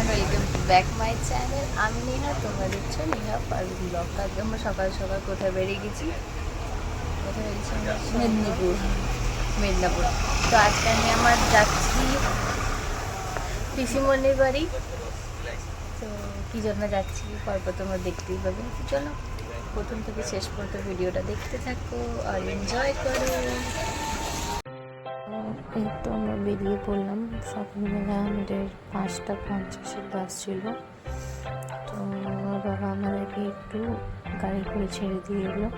Everyone back my channel আমি সকাল সকাল কোথায় বেরিয়ে গেছি? কোথায় মেদিনীপুর। মেদিনীপুর। তো আজকে আমি আমার যাচ্ছি বাড়ি। তো কী জন্য যাচ্ছি পরপর তোমরা দেখতেই পাবে। চলো, প্রথম থেকে শেষ পর্যন্ত ভিডিওটা দেখতে থাকো আর এনজয় করো। এই তো আমরা বেরিয়ে পড়লাম। সকালবেলা আমাদের পাঁচটা পঞ্চাশের বাস ছিল। তো বাবা আমাদেরকে একটু গাড়ি করে ছেড়ে দিয়ে এলো।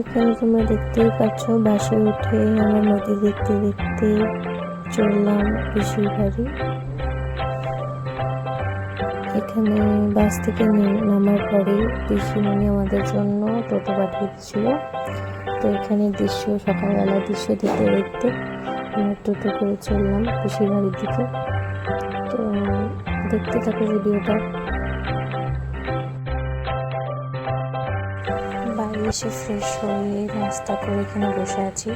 এখানে তোমরা দেখতেই পাচ্ছ, বাসে উঠে আমরা নদী দেখতে দেখতে চললাম পিসির বাড়ি এখানে বাস থেকে নামার পরে পিসিমণি আমাদের জন্য টোটো পাঠিয়ে দিয়েছিল তো এখানে দৃশ্য, সকালবেলা দৃশ্য দেখতে দেখতে আমরা টোটো করে চললাম পিসির বাড়ির দিকে। তো দেখতে থাকো ভিডিওটা। এসে ফ্রেশ হয়ে নাস্তা করে এখানে বসে আছি।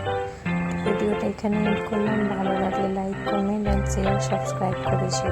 ভিডিওটা এখানে এড করলাম। ভালো লাগলে like comment and share subscribe করেছি